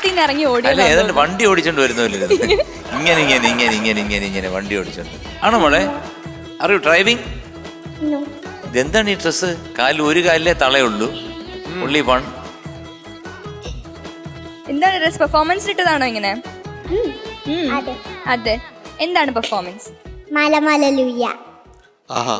അതിനകത്ത് നിന്ന് ഇറങ്ങി അല്ല വണ്ടി ഓടിച്ചോണ്ട് വരുന്നില്ല ഇങ്ങനെ ഇങ്ങനെ ഇങ്ങനെ ഇങ്ങനെ ഇങ്ങനെ ഇങ്ങനെ വണ്ടി ഓടിച്ചോണ്ട്. ആണോ മോളെ? അറിയൂ ഡ്രൈവിംഗ്. ഇതെന്താണ് ഈ ഡ്രസ്സ്? കാലിൽ ഒരു കാലിലെ തളയുള്ളൂ. ഉള്ളി വൺ എന്താണ് ഡ്രസ് പെർഫോമൻസ് ഇട്ടതാണോ ഇങ്ങനെ? ഉം. അതെ. അതെ. എന്താണ് പെർഫോമൻസ് മലമല മല ലുയ്യ ആഹാ.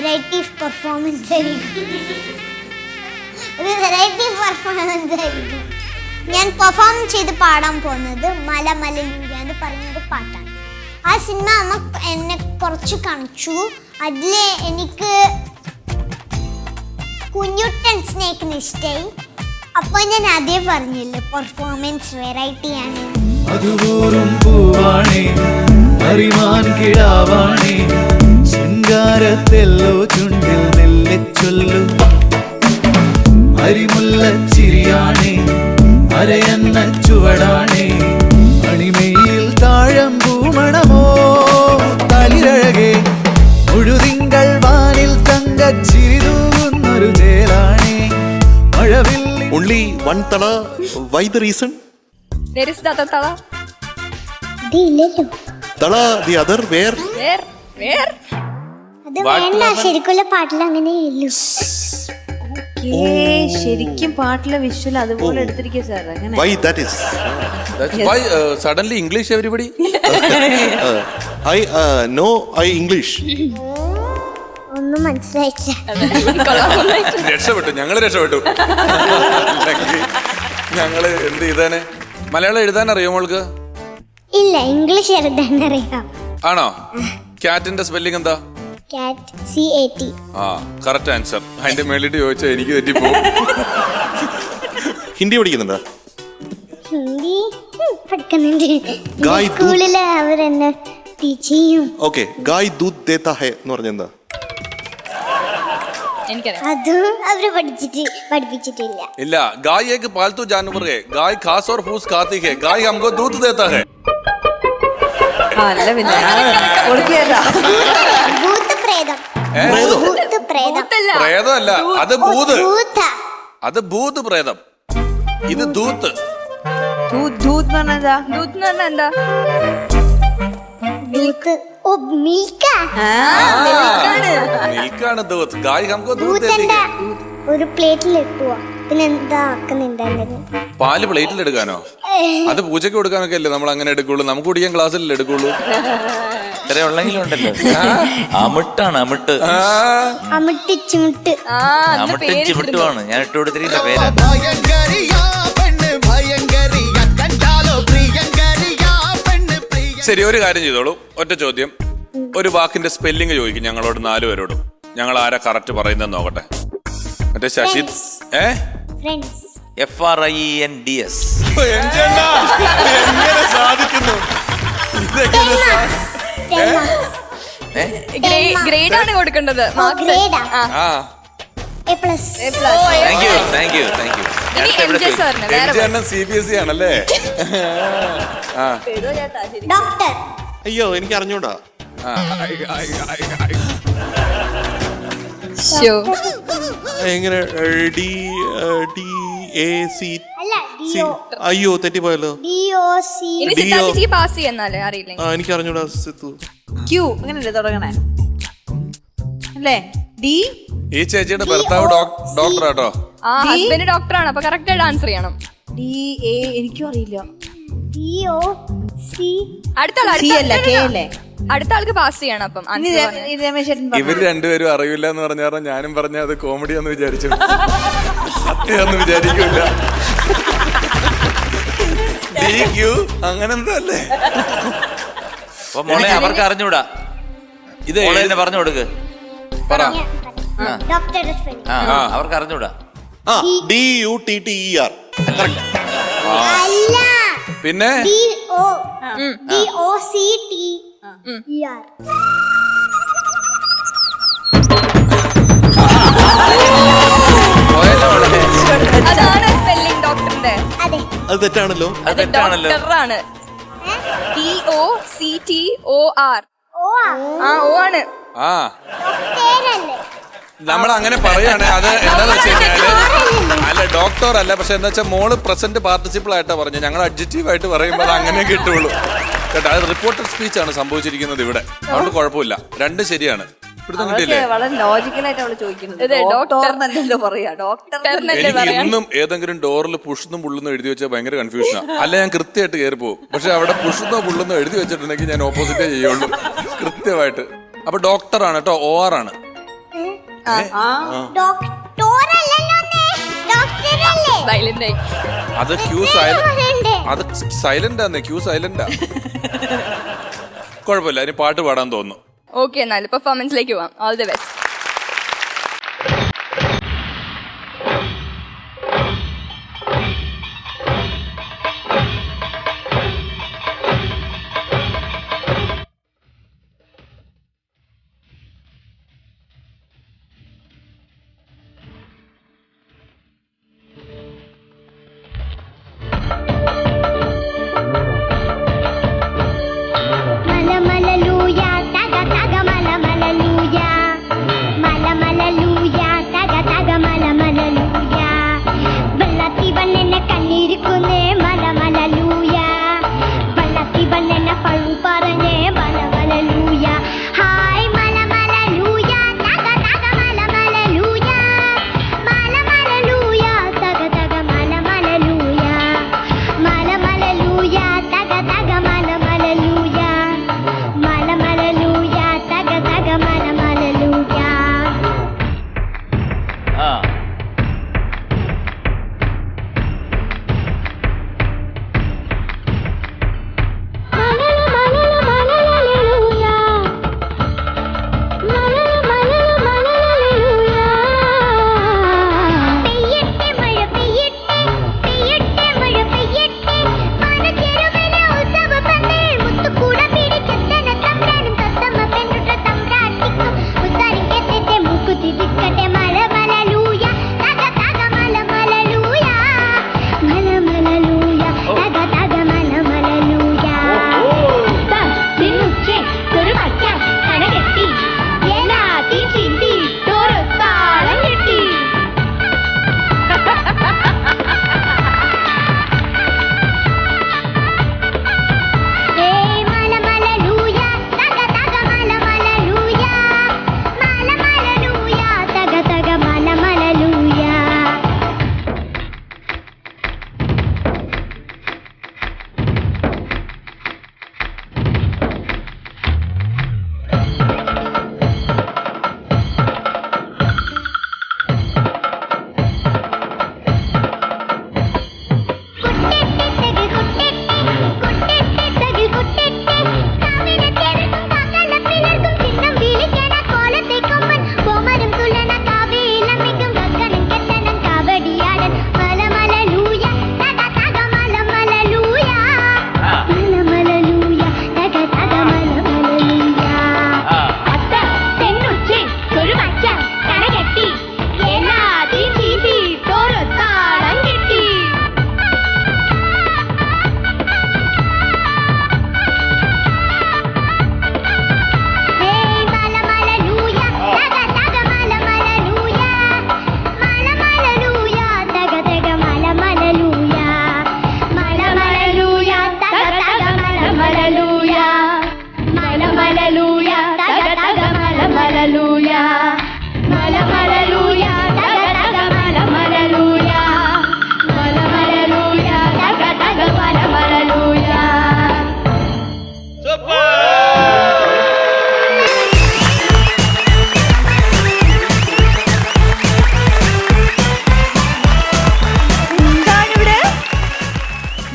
വെറൈറ്റി പെർഫോമൻസ് ആയിരിക്കും ഒരു വെറൈറ്റി പെർഫോമൻസ് ആയിരിക്കും ഞാൻ പെർഫോം ചെയ്ത് പാടാൻ പോകുന്നത് മല മല ലൂയ എന്ന് പറഞ്ഞൊരു പാട്ടാണ്. ആ സിനിമ അമ്മ എന്നെ കുറച്ച് കാണിച്ചു. അതിൽ എനിക്ക് കുഞ്ഞുട്ടൻ സ്നേക്കിന് ഇഷ്ടമായി അപ്പോൾ ഞാൻ അതേ പറഞ്ഞില്ലേ പെർഫോമൻസ് വെറൈറ്റി ആണ്. അതുപോലും പൂവാണേ അറിവാൻ കിടാവാണേ ശൃംഗാരത്തെല്ലോ ചുണ്ടിൽ മെല്ലെ ചൊല്ലു. അരിമുല്ല ചിരിയാണേ അരയെന്ന ചുവടാണേ. അണിമയിൽ താഴം പൂമണമോ തളിരഴകേ. മുഴുതിങ്കൾ വാനിൽ തങ്ക ചിരിതൂന്നൊരു ചേലാണേ മഴവിൽ ഉള്ളി വൺ തള വൈ ദ റീസൺ തള ഇതില്ലല്ലോ തള the other where where where അത് വേണ്ട ശരിക്കുള്ള പാട്ടിൽ അങ്ങനെ ഇല്ലു. ഏ ശരിക്കും പാട്ടിലെ വിഷ്വൽ അതുപോലെ എടുത്തിരിക്കുക സാർ അങ്ങനെ. Why that is uh, suddenly English I know I English ഒന്നും മനസ്സിലായിട്ടില്ല. രക്ഷപ്പെട്ടു ഞങ്ങൾ രക്ഷപ്പെട്ടു. ഞങ്ങൾ എന്ത് ചെയ്താനെ? മലയാളം എഴുതാൻ അറിയോ മോൾക്ക്? ഇല്ല ഇംഗ്ലീഷ് എഴുതാൻ അറിയാം ആണോ ക്യാറ്റിന്റെ സ്പെല്ലിംഗ് എന്താ? ആ കറക്റ്റ് ആൻസർ അതിന്റെ മേളിട്ട് ചോദിച്ചാൽ എനിക്ക് തെറ്റിപ്പോ ഹിന്ദി പഠിക്കുന്നുണ്ടോ? ഹിന്ദി? പഠിക്കുന്നുണ്ട്. പിന്നെ അവരെന്നെ ഓക്കെ ഗായ് ദൂത് ദേത്ത ഹെ എന്ന് പറഞ്ഞെന്താ? എനിക്കറിയാം. പഠിച്ചിട്ട് പഠിപ്പിച്ചിട്ടില്ല. ഇല്ല ഓർ കാത്തി പ്രേതമല്ല അത് ഭൂത് അത് ഭൂത്. പ്രേതം ഇത് ദൂത്ത് ദൂത് ഓ ആ, ഒരു പ്ലേറ്റിൽ എന്താ പാൽ പ്ലേറ്റിൽ എടുക്കാനോ? അത് പൂജയ്ക്ക് കൊടുക്കാനൊക്കെ അല്ലേ നമ്മൾ അങ്ങനെ എടുക്കുള്ളൂ? നമുക്ക് കുടിക്കാൻ ഗ്ലാസ്സിൽ എടുക്കുള്ളൂ? ഇത്ര ഉള്ളെങ്കിലും ഉണ്ടല്ലോ അമിട്ടാണ് അമിട്ട്. ആ, അമിട്ട് ചിമിട്ട്. ചിമിട്ടുമാണ്. ഞാൻ ഇട്ട് കൊടുത്തിരിക്കുന്ന പേരാണ് ഭയങ്കരിയാ പെണ്ണ് ഭയങ്കരിയാ കണ്ടാലോ പ്രിയങ്കരിയാ പെണ്ണ് പ്രിയ ശരി ഒരു കാര്യം ചെയ്തോളൂ. ഒറ്റ ചോദ്യം. ഒരു വാക്കിന്റെ സ്പെല്ലിംഗ് ചോദിക്കും ഞങ്ങളോട് നാലുപേരോടും ഞങ്ങൾ ആരാ കറക്റ്റ് പറയുന്നത് നോക്കട്ടെ. മറ്റേ ശശി ഏ? F R I N D S എങ്ങനെ സാധിക്കുന്നു? ഇതെങ്ങനെ സാ- ഗ്രേഡ് ആണ് കൊടുക്കേണ്ടത്. മാർക്സ് ഗ്രേഡാ ആ. A plus thank you thank you thank you M J സാറിന് വേറെ M C B S C ആണല്ലേ? ആ. ഡോക്ടർ അയ്യോ എനിക്ക് അറിഞ്ഞൂടാ. ആ. എങ്ങനെ ഡി ഡി എ സി അല്ല സി അയ്യോ തെറ്റിപ്പോയല്ലോ. ഇനി പാസ് ചെയ്യാന്നാലേ അറിയില്ലെങ്കിൽ ആ എനിക്ക് അറിഞ്ഞൂടാ സിത്തു ക്യൂ അങ്ങനല്ലേ തുടങ്ങണേ? അല്ലേ? ഡി ഈ ചേച്ചിയുടെ ഭർത്താവ് ആ ഹസ്ബൻഡ് ഡോക്ടറാണ് അപ്പൊ കറക്റ്റ് ആയിട്ട് ആൻസർ ചെയ്യണം. ഡി എ എനിക്കും അറിയില്ല. അടുത്ത ആൾക്ക് പാസ് ചെയ്യണം അപ്പം. ഇവർ രണ്ടുപേരും അറിയില്ല എന്ന് പറഞ്ഞ കാരണം ഞാനും പറഞ്ഞ അത് കോമഡി എന്ന് വിചാരിച്ചു. സത്യം വിചാരിക്കില്ല. അങ്ങനെന്തോ അല്ലേ? അപ്പൊ മോളെ അവർക്ക് അറിഞ്ഞൂടാ. ഇത് മോളെ പറഞ്ഞു കൊടുക്ക്. പറ. അവർക്ക് അറിഞ്ഞൂടാ. D U T T E R അല്ല. പിന്നെ? സ്പെല്ലിംഗ് ഡോക്ടറിന്റെ അത്. തെറ്റാണല്ലോ. അത് തെറ്റാണല്ലോ. ഡോക്ടറാണ് ആ ഓ ആണ്. ആ. നമ്മൾ അങ്ങനെ പറയാണ് അത് എന്താണെന്ന് വെച്ച് കഴിഞ്ഞാൽ അല്ല ഡോക്ടർ അല്ല പക്ഷെ എന്താ വെച്ചാൽ മോൾ പ്രസന്റ് പാർട്ടിസിപ്പിൾ ആയിട്ടാ പറഞ്ഞു ഞങ്ങൾ അഡ്ജക്റ്റീവ് ആയിട്ട് പറയുമ്പോൾ അത് അങ്ങനെ കിട്ടുള്ളൂ കേട്ടോ അത് റിപ്പോർട്ടഡ് സ്പീച്ച് ആണ് സംഭവിച്ചിരിക്കുന്നത് ഇവിടെ അതുകൊണ്ട് കുഴപ്പമില്ല രണ്ടും ശരിയാണ് ഇന്നും ഏതെങ്കിലും ഡോറിൽ പുഷുന്നും പുള്ളുന്നും എഴുതി വെച്ചാൽ ഭയങ്കര കൺഫ്യൂഷനാണ് അല്ല ഞാൻ കൃത്യമായിട്ട് കയറി പോകും പക്ഷെ അവിടെ പുഷുന്നോ പുള്ളുന്നോ എഴുതി വെച്ചിട്ടുണ്ടെങ്കിൽ ഞാൻ ഓപ്പോസിറ്റേ ചെയ്യുള്ളൂ കൃത്യമായിട്ട് അപ്പൊ ഡോക്ടറാണ് കേട്ടോ ഓ ആർ ആണ് അത് ക്യൂ സൈലന്റ് അത് സൈലന്റ് ആന്നേ ക്യൂ സൈലന്റാ കുഴപ്പമില്ല ഇനി പാട്ട് പാടാൻ തോന്നുന്നു. ഓക്കെ എന്നാൽ പെർഫോമൻസിലേക്ക് പോവാം. ഓൾ ദി ബെസ്റ്റ്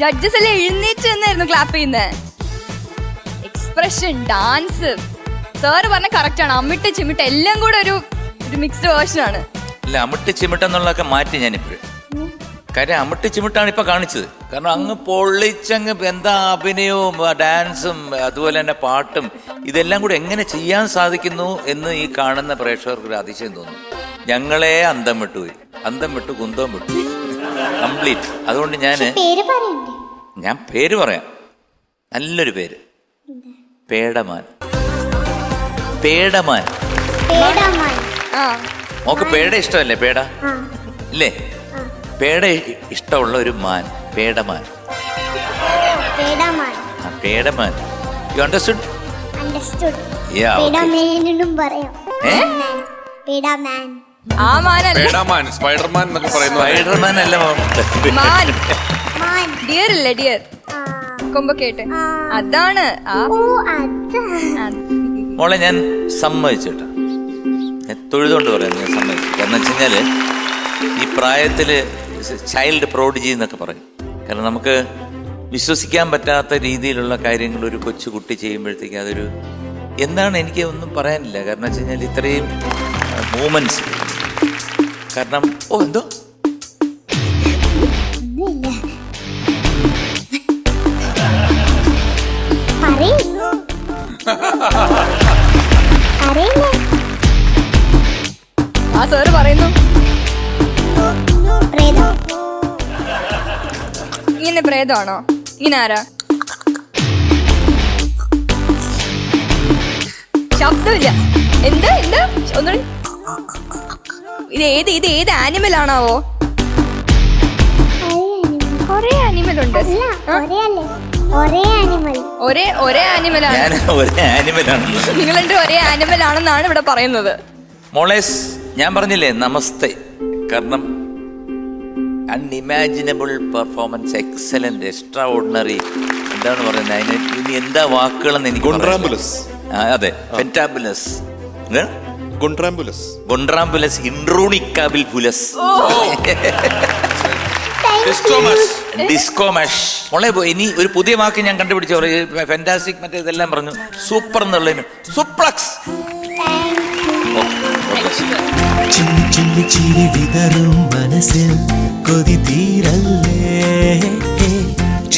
ജഡ്ജസ് അല്ലേ എഴുന്നേറ്റ് നിന്നായിരുന്നു ക്ലാപ്പ് ചെയ്യുന്നത് എക്സ്പ്രഷൻ ഡാൻസ് സാറ് പറഞ്ഞ കറക്റ്റ് ആണ്. അമ്മിട്ട് ചിമിട്ട് എല്ലാം കൂടെ ഒരു ഒരു മിക്സ്ഡ് വേർഷൻ ആണ്. അല്ല അമിട്ട് ചിമിട്ട് എന്നുള്ളതൊക്കെ മാറ്റി ഞാനിപ്പോഴും. കാര്യം അമിട്ട് ചിമിട്ടാണ് ഇപ്പൊ കാണിച്ചത്. കാരണം അങ്ങ് പൊള്ളിച്ചങ്ങ് എന്താ അഭിനയവും ഡാൻസും അതുപോലെ തന്നെ പാട്ടും ഇതെല്ലാം കൂടെ എങ്ങനെ ചെയ്യാൻ സാധിക്കുന്നു എന്ന് ഈ കാണുന്ന പ്രേക്ഷകർക്ക് ഒരു അതിശയം തോന്നുന്നു ഞങ്ങളെ അന്തം വിട്ടുപോയി. അന്തം വിട്ടു കുന്തം വിട്ടു കംപ്ലീറ്റ് അതുകൊണ്ട് ഞാൻ ഞാൻ പേര് പറയാം. നല്ലൊരു പേര്. പേടമാൻ. പേടമാൻ. മോക്ക് പേട ഇഷ്ടമല്ലേ പേട? ഇല്ലേ? പേട ഇഷ്ടമുള്ള ഒരു മാൻ പേടമാൻ. പേടമാൻ. You understood understood Yeah, okay. പേടമാനും പറയാം. പേടമാൻ. ആ മാനല്ല? പേടാമാൻ സ്പൈഡർമാൻ എന്നൊക്കെ പറയുന്നു സ്പൈഡർമാൻ അല്ല ഡിയർ ഇല്ലേ ഡിയർ ആ. കൊമ്പൊക്കെയായിട്ട്. അതാണ്. മോളെ ഞാൻ സമ്മതിച്ചിട്ട് ഞാൻ തൊഴുതുകൊണ്ട് പറയാം ഞാൻ സമ്മതിച്ചു. കാരണം വെച്ച് കഴിഞ്ഞാൽ ഈ പ്രായത്തിൽ ചൈൽഡ് പ്രോഡിജി എന്നൊക്കെ പറയും. കാരണം നമുക്ക് വിശ്വസിക്കാൻ പറ്റാത്ത രീതിയിലുള്ള കാര്യങ്ങൾ ഒരു കൊച്ചു കുട്ടി ചെയ്യുമ്പോഴത്തേക്ക് അതൊരു എന്താണ് എനിക്ക് ഒന്നും പറയാനില്ല. കാരണം വെച്ച് കഴിഞ്ഞാൽ ഇത്രയും മൂമെന്റ്സ് കാരണം ഓ എന്തോ? പ്രേതമാണോ ഇങ്ങനാരാ? ശബ്ദമില്ല. എന്ത് എന്ത്? ഒന്ന് ഇത് ഏത് ഇത് ഏത് ആനിമൽ ആണാവോ? കൊറേ ആനിമൽ ഉണ്ട്. അല്ല ആ, ഒരേ അല്ലേ? ഒരേ ആനിമൽ ഒരേ ഒരേ ആനിമൽ ആണ്. ഒരേ നിങ്ങൾ രണ്ടും ഒരേ ആനിമൽ ആണെന്നാണ് ഇവിടെ പറയുന്നത്. മോളേസ് ഞാൻ പറഞ്ഞില്ലേ നമസ്തേ. കാരണം unimaginable performance excellent extraordinary എന്താണ് പറയുന്നത്? അതിന് ഇനി എന്താ വാക്കുകളെന്ന് എനിക്ക് അതെ. ഗൊണ്ട്രാമ്പുലസ് ഇൻട്രൂണിക്കാബിൽ പുലസ് ഡിസ്കോമാഷ് മോളെ ഇനി ഒരു പുതിയ വാക്ക് ഞാൻ കണ്ടുപിടിച്ചു. ഫെന്റാസ്റ്റിക് മറ്റേ ഇതെല്ലാം പറഞ്ഞു. സൂപ്പർ എന്നുള്ളതിന്. സൂപ്ലക്സ് ചിന്നി ചിരി വിതറും മനസ്സിൽ. കൊതി തീരല്ലേ?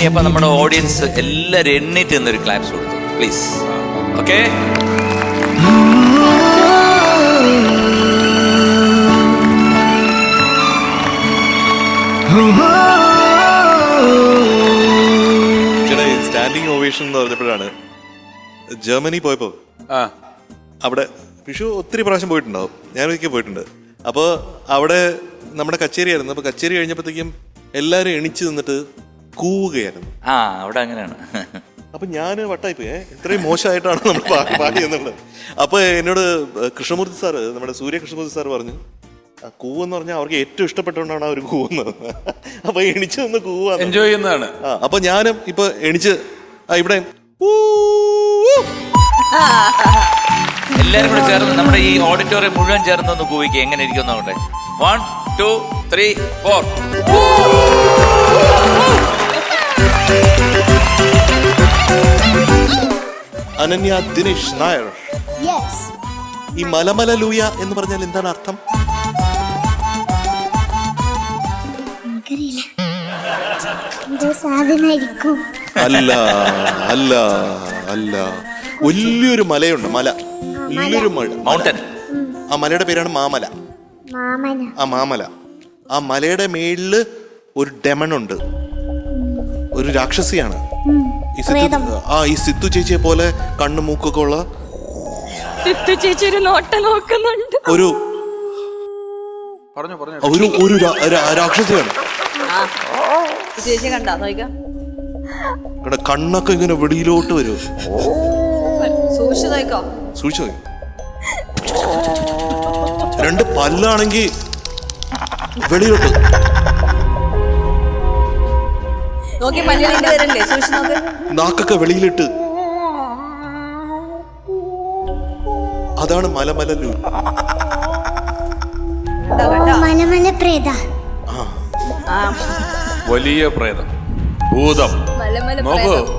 അപ്പൊ നമ്മുടെ ഓഡിയൻസ് എല്ലാരും എണ്ണീറ്റ് നിന്നൊരു ക്ലാപ്സ് കൊടുത്തു. പ്ലീസ് ഓക്കെ സ്റ്റാൻഡിങ് ഓവേഷൻ എന്ന് പറഞ്ഞപ്പോഴാണ് ജർമ്മനി പോയപ്പോ ആ. അവിടെ വിഷു ഒത്തിരി പ്രാവശ്യം പോയിട്ടുണ്ടാവും. ഞാൻ ഒരിക്കൽ പോയിട്ടുണ്ട്. അപ്പോൾ അവിടെ നമ്മുടെ കച്ചേരി ആയിരുന്നു അപ്പോൾ കച്ചേരി കഴിഞ്ഞപ്പോഴത്തേക്കും എല്ലാവരും എണിച്ചു നിന്നിട്ട് കൂവുകയായിരുന്നു. ആ അവിടെ അങ്ങനെയാണ്. അപ്പൊ ഞാൻ വട്ടായി ഏ, ഇത്രയും മോശമായിട്ടാണ് നമ്മൾ പാടിയെന്നുള്ളത് പാടി എന്നുള്ളത് അപ്പൊ എന്നോട് കൃഷ്ണമൂർത്തി സാറ് നമ്മുടെ സൂര്യ കൃഷ്ണമൂർത്തി സാർ പറഞ്ഞു ആ എന്ന് പറഞ്ഞാൽ അവർക്ക് ഏറ്റവും ഇഷ്ടപ്പെട്ടുകൊണ്ടാണ് അവർ കൂവുന്നത് അപ്പൊ എണിച്ച് നിന്ന് കൂവാ എൻജോയ് ചെയ്യുന്നതാണ്. ആ അപ്പൊ ഞാനും ഇപ്പൊ എണിച്ച് ആ ഇവിടെ ഊ, എല്ലാരും കൂടെ ചേർന്ന് നമ്മുടെ ഈ ഓഡിറ്റോറിയം മുഴുവൻ ചേർന്ന് ഒന്ന് കൂവിക്കുക എങ്ങനെ ഇരിക്കുന്നു അവിടെ one two three four Ananya Dinesh Nair. Yes ഈ മലമല ലൂയ എന്ന് പറഞ്ഞാൽ എന്താണ് അർത്ഥം? അല്ല അല്ല അല്ല. വലിയൊരു മലയുണ്ട് മല. വലിയൊരു മല മൗണ്ടൻ ആ മലയുടെ പേരാണ് മാമല. മാമന ആ മാമല. ആ മലയുടെ മേളിൽ ഒരു ഡെമൺ ഉണ്ട്. ഒരു രാക്ഷസിയാണ്. ഈ സിത്തു. ആ ഈ സിത്തു ചേച്ചിയെ പോലെ കണ്ണു മൂക്കൊക്കെ ഉള്ള സിത്തു ചേച്ചി ഒരു നോട്ട നോക്കുന്നുണ്ട്. ഒരു പറഞ്ഞു പറഞ്ഞു. ഒരു ഒരു രാ- രാ- രാക്ഷസിയാണ്. ചേച്ചി കണ്ടാ നോക്കാം ഇവിടെ കണ്ണൊക്കെ ഇങ്ങനെ വെളിയിലോട്ട് വരും. സൂക്ഷിച്ചു നോക്കാം സൂക്ഷിച്ചു. രണ്ട് പല്ലാണെങ്കിൽ വെളിയിലോട്ട്. നോക്കി പല്ലിന്റെ വരല്ലേ സൂക്ഷിച്ചു നോക്ക്. നാക്കൊക്കെ വെളിയിലിട്ട്. അതാണ് മലമലല്ലു? മലമല പ്രേത. വലിയ പ്രേതം. ഭൂതം. മലമല നോക്കൂ.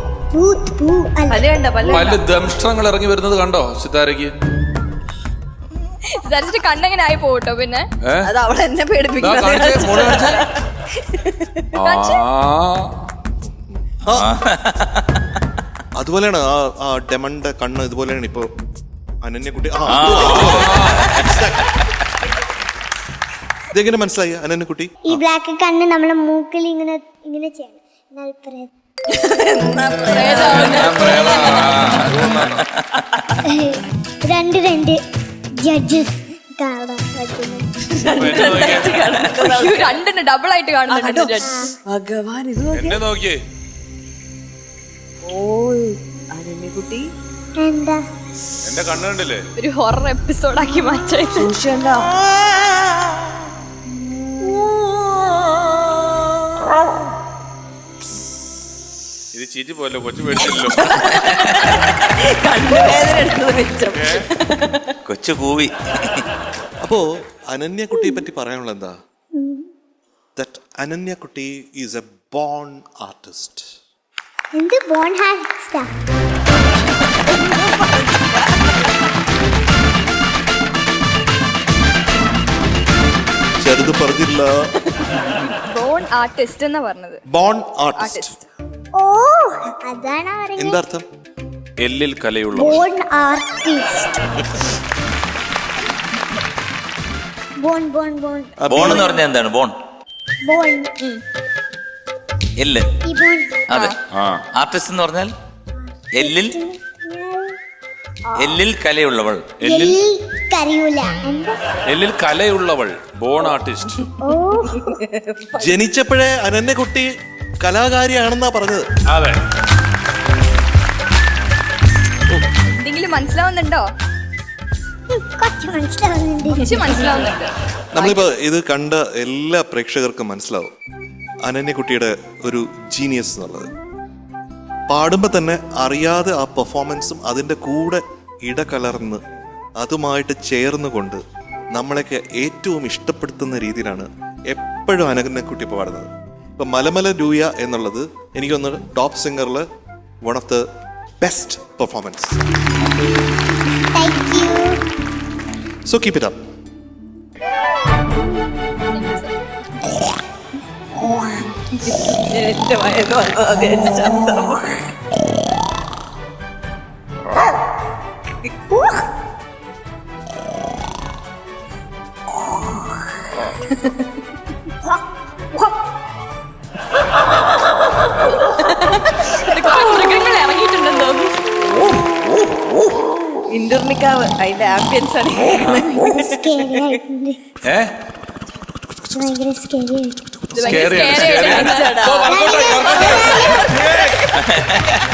പല്ല് കണ്ട ഇറങ്ങി വരുന്നത് കണ്ടോ സിതാരയ്ക്ക് വിചാരിച്ചിട്ട് കണ്ണെങ്ങനെ ആയി പോട്ടോ പിന്നെ? ഏ? അത് അവൾ എന്നെ ദാ കാണിച്ചേ, മോൾ കാണിച്ചേ. പേടിപ്പിക്കുന്നത് ആ. അതുപോലെയാണ് ആ ആ ഡെമന്റെ കണ്ണ് ഇതുപോലെയാണ് ഇപ്പൊ അനന്യക്കുട്ടി. ആ. Exact. ഇതെങ്ങനെ മനസ്സിലായി അനന്യക്കുട്ടി? ഈ ബ്ലാക്ക് കണ്ണ് നമ്മളെ മൂക്കിൽ ഇങ്ങനെ ഇങ്ങനെ ചെയ്യണം. എന്നാൽ പ്രേ- രണ്ട് രണ്ട് ജഡ്ജസ് രണ്ടെണ്ണം ഡബിൾ ആയിട്ട് കാണുന്നുണ്ട് judge. ഭഗവാൻ ഇത് നോക്ക്. എന്നെ നോക്കിയേ. ഓ അനന്യക്കുട്ടി എന്താ? എന്റെ കണ്ണ് കണ്ടില്ലേ? ഒരു ഹൊറർ എപ്പിസോഡാക്കി മാറ്റാൻ. സൂക്ഷിക്കണ്ടോ ഇത് ചീറ്റി പോയല്ലോ കൊച്ചു പേടിച്ചില്ലല്ലോ കണ്ണുവേദന എടുത്തത് വെച്ചോ കൊച്ചു കൂവി. അപ്പോ അനന്യക്കുട്ടിയെ പറ്റി പറയാനുള്ള എന്താ ദറ്റ് അനന്യക്കുട്ടി ഈസ് എ ബോൺ ആർട്ടിസ്റ്റ് എന്ത് ബോൺ ഹാൻഡ്സ്റ്റാ ചെറുത് പറഞ്ഞില്ല. ബോൺ ആർട്ടിസ്റ്റ് എന്നാ പറഞ്ഞത്. ബോൺ ആർട്ടിസ്റ്റ് ഓ അതാണ് എന്താർത്ഥം എല്ലിൽ കലയുള്ള born artist born born born born എന്ന് പറഞ്ഞാൽ എന്താണ്? ബോൺ ബോൺ എല്ല്. ഈ ബോൺ അതെ. ആ. ആർട്ടിസ്റ്റ് എന്ന് പറഞ്ഞാൽ എല്ലിൽ എല്ലിൽ കലയുള്ളവൾ. എല്ലിൽ എല്ലി കരയൂല. എല്ലിൽ കലയുള്ളവൾ. ബോൺ ആർട്ടിസ്റ്റ് ഓ. ജനിച്ചപ്പോഴേ അനന്യക്കുട്ടി കലാകാരിയാണെന്നാ പറഞ്ഞത്. അതെ. എന്തെങ്കിലും മനസ്സിലാവുന്നുണ്ടോ? ഉം, കുറച്ച് മനസ്സിലാവുന്നുണ്ട്. കുറച്ച് മനസ്സിലാവുന്നുണ്ട്. നമ്മളിപ്പോ ഇത് കണ്ട എല്ലാ പ്രേക്ഷകർക്കും മനസ്സിലാവും. അനന്യക്കുട്ടിയുടെ ഒരു ജീനിയസ് എന്നുള്ളത്. പാടുമ്പോൾ തന്നെ അറിയാതെ ആ പെർഫോമൻസും അതിന്റെ കൂടെ ഇടകലർന്ന് അതുമായിട്ട് ചേർന്നുകൊണ്ട് നമ്മളെയൊക്കെ ഏറ്റവും ഇഷ്ടപ്പെടുത്തുന്ന രീതിയിലാണ് എപ്പോഴും അനന്യക്കുട്ടി പാടുന്നത്. ഇപ്പൊ മലമല ഡൂയ എന്നുള്ളത് എനിക്കൊന്ന് top സിംഗറിൽ one of the best performance so keep it up Ha ha വന്നു മൃഗങ്ങൾ ഇറങ്ങിയിട്ടുണ്ടെന്ന് ഇന്റർനിക്കാവ് അതിന്റെ ആംബിയൻസ് ആണ്.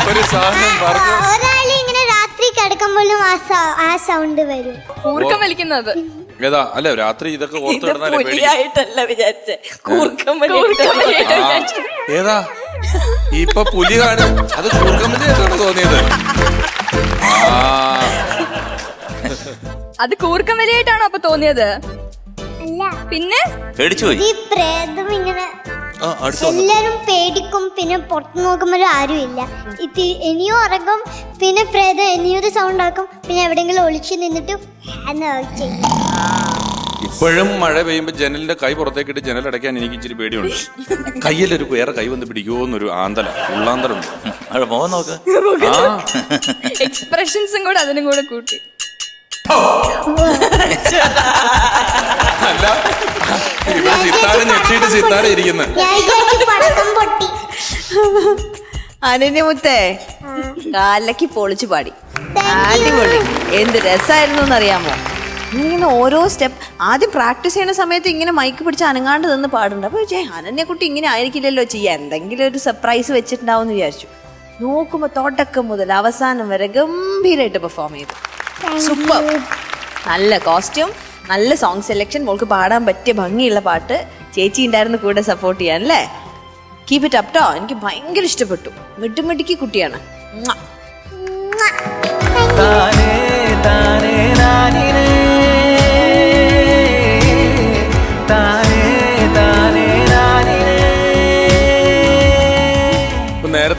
ഒരു സാധനം പറഞ്ഞു. ഒരാൾ ഇങ്ങനെ രാത്രി കിടക്കുമ്പോഴും ആ സൗണ്ട് വരും. കൂർക്കം വലിക്കുന്നത്. ഏതാ? അല്ല രാത്രി ഇതൊക്കെ ഓർത്ത് ഇത് കിടന്നാലേ പേടി വിചാരിച്ചേ. കൂർക്കം വലി കൂർക്കം ഏതാ? ഇപ്പൊ പുലി കാണും. അത് കൂർക്കമ്പലിയായിട്ടാണ് തോന്നിയത്. ആ അത് കൂർക്കമ്പലിയായിട്ടാണോ അപ്പൊ തോന്നിയത്? അല്ല പിന്നെ? പേടിച്ചു പോയി. ഈ പ്രേതം ഇങ്ങനെ ആ അടുത്ത വന്നു. എല്ലാരും പേടിക്കും പിന്നെ പുറത്തു നോക്കുമ്പോൾ ആരും ഇല്ല. ഇത് ഇനിയും ഉറങ്ങും പിന്നെ പ്രേതം ഇനിയൊരു സൗണ്ട് ആക്കും പിന്നെ എവിടെങ്കിലും ഒളിച്ചു നിന്നിട്ട് എന്ന് ചെയ്യും. ഇപ്പോഴും മഴ പെയ്യുമ്പോ ജനലിന്റെ കൈ പുറത്തേക്കിട്ട് ജനൽ അടയ്ക്കാൻ എനിക്ക് ഇച്ചിരി പേടിയുണ്ട്. കയ്യിലൊരു വേറെ കൈ വന്ന് പിടിക്കുമോ എന്നൊരു ആന്തല ഉള്ളാന്തലുണ്ട് അവിടെ മോഹൻ നോക്ക്. ആ. എക്സ്പ്രഷൻസും കൂടെ അതിനും കൂടെ കൂട്ടി. അല്ല ഇവിടെ സിത്താര ഞെട്ടിയിട്ട് സിത്താര ഇരിക്കുന്നത് ഞാൻ വിചാരിച്ചു പടക്കം പൊട്ടി അനന്യമുത്തേ കാലക്ക് പൊളിച്ചു പാടി. അടിപൊളി. എന്ത് രസായിരുന്നു എന്നറിയാമോ? ഇങ്ങനെ ഓരോ സ്റ്റെപ്പ്. ആദ്യം പ്രാക്ടീസ് ചെയ്യുന്ന സമയത്ത് ഇങ്ങനെ മൈക്ക് പിടിച്ച് അനങ്ങാണ്ട് നിന്ന് പാടുണ്ട് അപ്പോൾ ചേ അനന്യക്കുട്ടി ഇങ്ങനെ ആയിരിക്കില്ലല്ലോ ചെയ്യുക എന്തെങ്കിലും ഒരു സർപ്രൈസ് വെച്ചിട്ടുണ്ടാവും എന്ന് വിചാരിച്ചു. നോക്കുമ്പോൾ തോട്ടക്കം മുതൽ അവസാനം വരെ ഗംഭീരമായിട്ട് പെർഫോം ചെയ്തു. സൂപ്പർ നല്ല കോസ്റ്റ്യൂം നല്ല സോങ് സെലക്ഷൻ മോൾക്ക് പാടാൻ പറ്റിയ ഭംഗിയുള്ള പാട്ട് ചേച്ചി ഉണ്ടായിരുന്നു കൂടെ സപ്പോർട്ട് ചെയ്യാൻ അല്ലേ? കീപ് ഇറ്റ് അപ് ടോ എനിക്ക് ഭയങ്കര ഇഷ്ടപ്പെട്ടു. മിട്ടുമിടുക്കി കുട്ടിയാണ്. താനേ താനേ നാനിനേ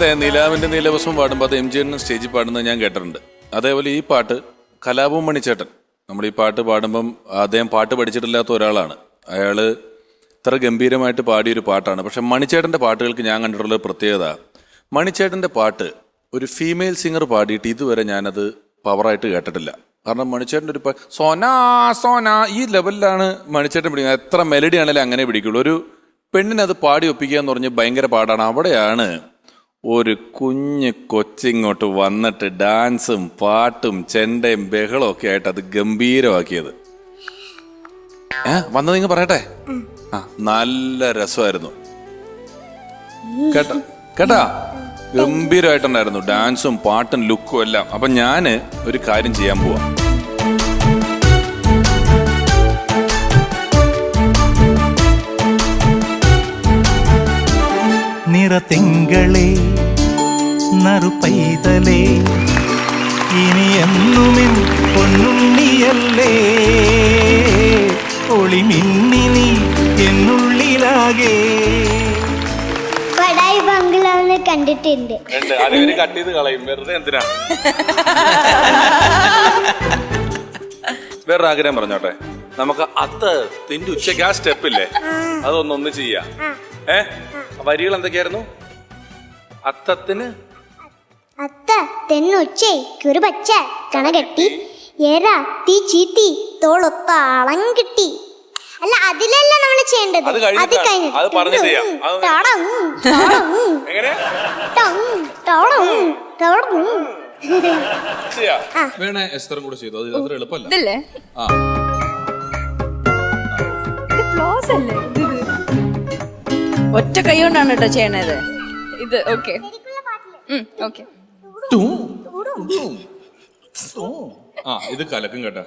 നേരത്തെ നിലാവിന്റെ നീലഭസ്മം പാടുമ്പോൾ അത് എം ജി എണ്ണൻ സ്റ്റേജിൽ പാടുന്നത് ഞാൻ കേട്ടിട്ടുണ്ട്. അതേപോലെ ഈ പാട്ട് കലാപം മണിച്ചേട്ടൻ. നമ്മൾ ഈ പാട്ട് പാടുമ്പം അദ്ദേഹം പാട്ട് പഠിച്ചിട്ടില്ലാത്ത ഒരാളാണ്. അയാൾ ഇത്ര ഗംഭീരമായിട്ട് പാടിയൊരു പാട്ടാണ്. പക്ഷെ മണിച്ചേട്ടന്റെ പാട്ടുകൾക്ക് ഞാൻ കണ്ടിട്ടുള്ള പ്രത്യേകത മണിച്ചേട്ടന്റെ പാട്ട് ഒരു ഫീമെയിൽ സിംഗർ പാടിയിട്ട് ഇതുവരെ ഞാനത് പവറായിട്ട് കേട്ടിട്ടില്ല. കാരണം മണിച്ചേട്ടന്റെ ഒരു സോനാ സോന ഈ ലെവലിലാണ് മണിച്ചേട്ടൻ പിടിക്കുന്നത് എത്ര മെലഡി ആണെങ്കിലും അങ്ങനെ പിടിക്കുള്ളൂ. ഒരു പെണ്ണിനത് പാടി ഒപ്പിക്കുക എന്ന് പറഞ്ഞ് ഭയങ്കര പാടാണ്. അവിടെയാണ് ഒരു കുഞ്ഞ് കൊച്ചിങ്ങോട്ട് വന്നിട്ട് ഡാൻസും പാട്ടും ചെണ്ടയും ബഹളവും ഒക്കെ ആയിട്ട് അത് ഗംഭീരമാക്കിയത്. ഏ വന്നത് നിങ്ങൾ പറയട്ടെ? ആ നല്ല രസമായിരുന്നു. കേട്ടോ? കേട്ടാ? ഗംഭീരമായിട്ടുണ്ടായിരുന്നു ഡാൻസും പാട്ടും ലുക്കും എല്ലാം. അപ്പൊ ഞാൻ ഒരു കാര്യം ചെയ്യാൻ പോവാ. നിറത്തിങ്കളെ നറുപൈതലേ. ഇനി എന്നുമിൻ പൊന്നുണ്ണിയല്ലേ. ഒളിമിന്നിനി എന്നുള്ളിലാകെ. ബംഗ്ലാവ് കണ്ടിട്ടുണ്ട്. കട്ട് ചെയ്ത് കളയും. വെറുതെ എന്തിനാ? വേറൊരു ആഗ്രഹം പറഞ്ഞോട്ടെ. നമുക്ക് അത്ത് തിന്റെ ഉച്ചയ്ക്ക് ആ സ്റ്റെപ്പില്ലേ അതൊന്നൊന്ന് ചെയ്യാം. ഏ? വരികൾ എന്തൊക്കെയായിരുന്നു? അത്തത്തിന്? അത്ത തെന്നുച്ചേ കുരു പച്ച കണകെട്ടി ഏര തീ ചീത്തി തോളൊത്താളം കിട്ടി. അല്ല അതിലല്ല നമ്മൾ ചെയ്യേണ്ടത്? അത് കഴിഞ്ഞിട്ടാണ്. അത് പറഞ്ഞു ചെയ്യാം. അത് ടടം, ടടം, എങ്ങനെ? ടം, ടടം, ടടം. ചെയ്യാം. വേണേ എസ്തറും കൂടെ ചെയ്തു? അത് അത്ര എളുപ്പമല്ല. ഇതല്ലേ? ആ. ഇത് ഫ്ലോസ് അല്ലേ? ഒറ്റ കൈ കൊണ്ടാണ് കേട്ടോ ചെയ്യണത്. ഇത് ഓക്കെ. ഓക്കെ. ആ ഇത് കലക്കും കേട്ടോ.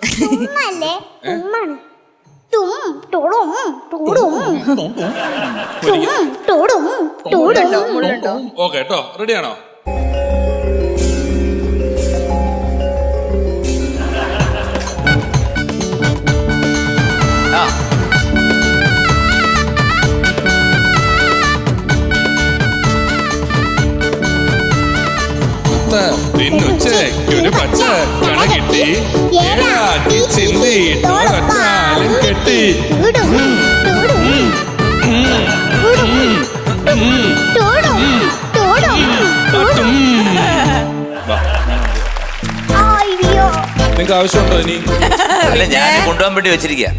ഓക്കെ കേട്ടോ റെഡിയാണോ തിന്നുച്ചയ്ക്കൊരു പച്ച കണ കിട്ടി. ഏറാക്കി ചിന്തി ടോറച്ചാലും കെട്ടി. ടോടും ടോടും ടോടും ടോടും അയ്യോ നിങ്ങക്ക് ആവശ്യമുണ്ടോ ഇനി? അല്ല ഞാൻ കൊണ്ടുപോകാൻ വേണ്ടി വെച്ചിരിക്കുക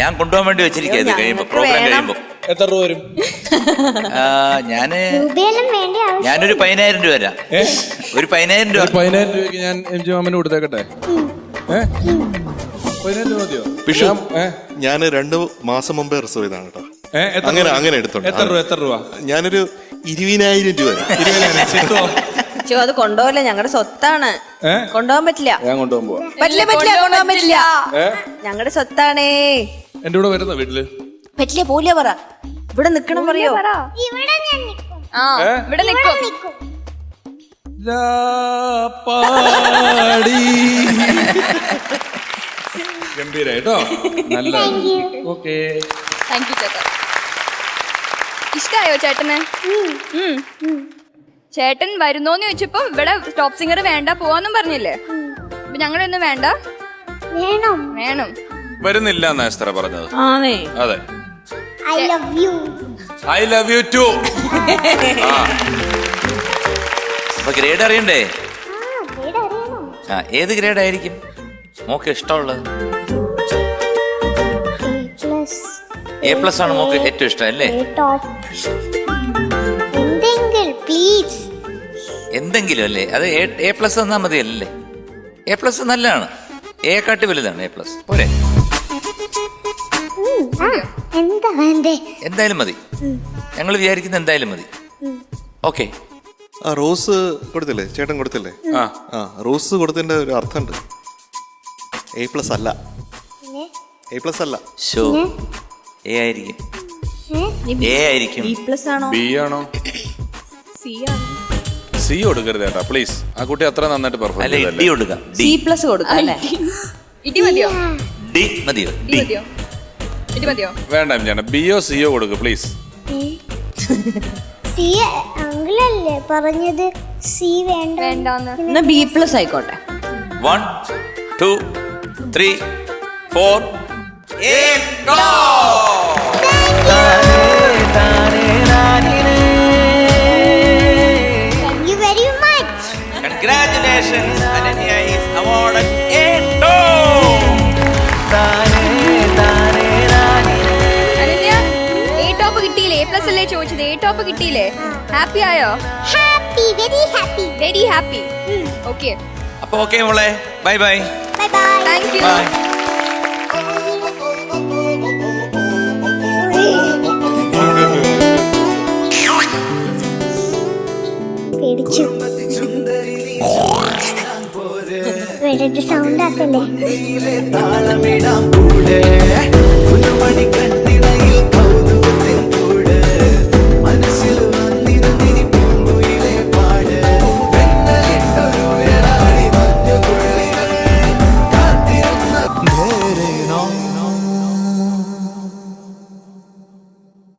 ഞാൻ കൊണ്ടുപോകാൻ വേണ്ടി വെച്ചിരിക്കുക ഇത് കഴിയുമ്പോ പ്രോഗ്രാം. കഴിയുമ്പോ. എത്ര രൂപ വരും? ഞാൻ ഞാനൊരു പതിനായിരം രൂപ തരാം. ഒരു പതിനായിരം രൂപ. പതിനായിരം രൂപയ്ക്ക് ഞാൻ എം ജി മാമന് കൊടുത്തേക്കട്ടെ. ഏ? പതിനായിരം രൂപ മതിയോ? വിഷു. ഞാൻ- ഏ? ഞാൻ രണ്ട് മാസം മുമ്പേ റിസർവ് ചെയ്താണ് കേട്ടോ. ഏ, എത്ര അങ്ങനെ രൂപ? അങ്ങനെ എടുത്തോണ്ട്. എത്ര രൂപ എത്ര രൂപ? ഞാനൊരു ഇരുപതിനായിരം രൂപ. ഇരുപതിനായിരം ചിത്തോ ചോ അത് കൊണ്ടുപോകില്ല? ഞങ്ങളുടെ സ്വത്താണ്. ഏ? കൊണ്ടുപോകാൻ പറ്റില്ല. ഞാൻ കൊണ്ടുപോകാൻ പോവാ. പറ്റില്ല പറ്റില്ല കൊണ്ടുപോകാൻ പറ്റില്ല. ഞങ്ങളുടെ സ്വത്താണേ. എന്റെ കൂടെ വരുന്ന വീട്ടിൽ? പറ്റില്ല പോലെ പറ. ഇവിടെ നിക്കണം പറയോ? ഇവിടെ ഞാൻ നിൽക്കും ആ ഇവിടെ നിൽക്കും പാടി. ഗംഭീരായിട്ടോ? നല്ല ഓക്കേ താങ്ക് യു ചേട്ടാ. ഇഷ്ടായോ ചേട്ടന്? ചേട്ടൻ വരുന്നോന്ന് ചോദിച്ചപ്പോ ഇവിടെ ടോപ്പ് സിംഗർ വേണ്ട പോവാന്നും പറഞ്ഞില്ലേ? അപ്പൊ ഞങ്ങളൊന്നും വേണ്ട. വേണം. വേണം. വരുന്നില്ല എന്നാ പറഞ്ഞത്. ആണേ. അതെ. I love you I love you too അപ്പൊ ഗ്രേഡ് അറിയണ്ടേ? ആ ഏത് ഗ്രേഡ് ആയിരിക്കും? മോക്ക് ഇഷ്ടമുള്ളത്? എ പ്ലസ് ആണ് മോക്ക് ഏറ്റവും ഇഷ്ടം അല്ലേ? എന്തെങ്കിലും അല്ലേ? അത് എ പ്ലസ് തന്നാ മതി അല്ലേ എ പ്ലസ് നല്ലതാണ്. എ കാട്ടി വലുതാണ് എ പ്ലസ് പോരെ. എന്തായാലും മതി. ഞങ്ങൾ വിചാരിക്കുന്ന എന്തായാലും മതി. ഓക്കെ ആ റോസ് കൊടുത്തില്ലേ? ചേട്ടൻ കൊടുത്തില്ലേ? ആ. ആ റോസ് കൊടുത്തതിന്റെ ഒരു അർത്ഥമുണ്ട്. എ പ്ലസ് അല്ല. പിന്നെ? എ പ്ലസ് അല്ല. ഷോ എ ആയിരിക്കും. എ ആയിരിക്കും. ബി പ്ലസ് ആണോ? ബി ആണോ? സി ആണോ. സി കൊടുക്കരുത് ചേട്ടാ പ്ലീസ് ആ കുട്ടി അത്ര നന്നായിട്ട് പെർഫോം അല്ലെ ഡി ചെയ്തല്ലേ കൊടുക്കാം. സി ഡി പ്ലസ് കൊടുക്കാം അല്ലേ? ഇടി മതിയോ? ഡി മതിയോ? ഡി മതിയോ? ഇടി മതിയോ? വേണ്ട ചേട്ടാ. ബിയോ സിയോ കൊടുക്ക് പ്ലീസ് സി അങ്കിളല്ലേ പറഞ്ഞത്? സി വേണ്ട? വേണ്ടാന്ന്. ബി പ്ലസ് ആയിക്കോട്ടെ. One two three four Congratulations, Thank is awarded top കിട്ടിയില്ലേ? ഹാപ്പി ആയോ? Happy very happy very happy okay അപ്പൊ ഓക്കെ മോളെ. Bye bye bye bye thank you bye പേടിച്ചു. സൗണ്ട് ആക്കല്ലേ? താളമിടാം കൂടെ.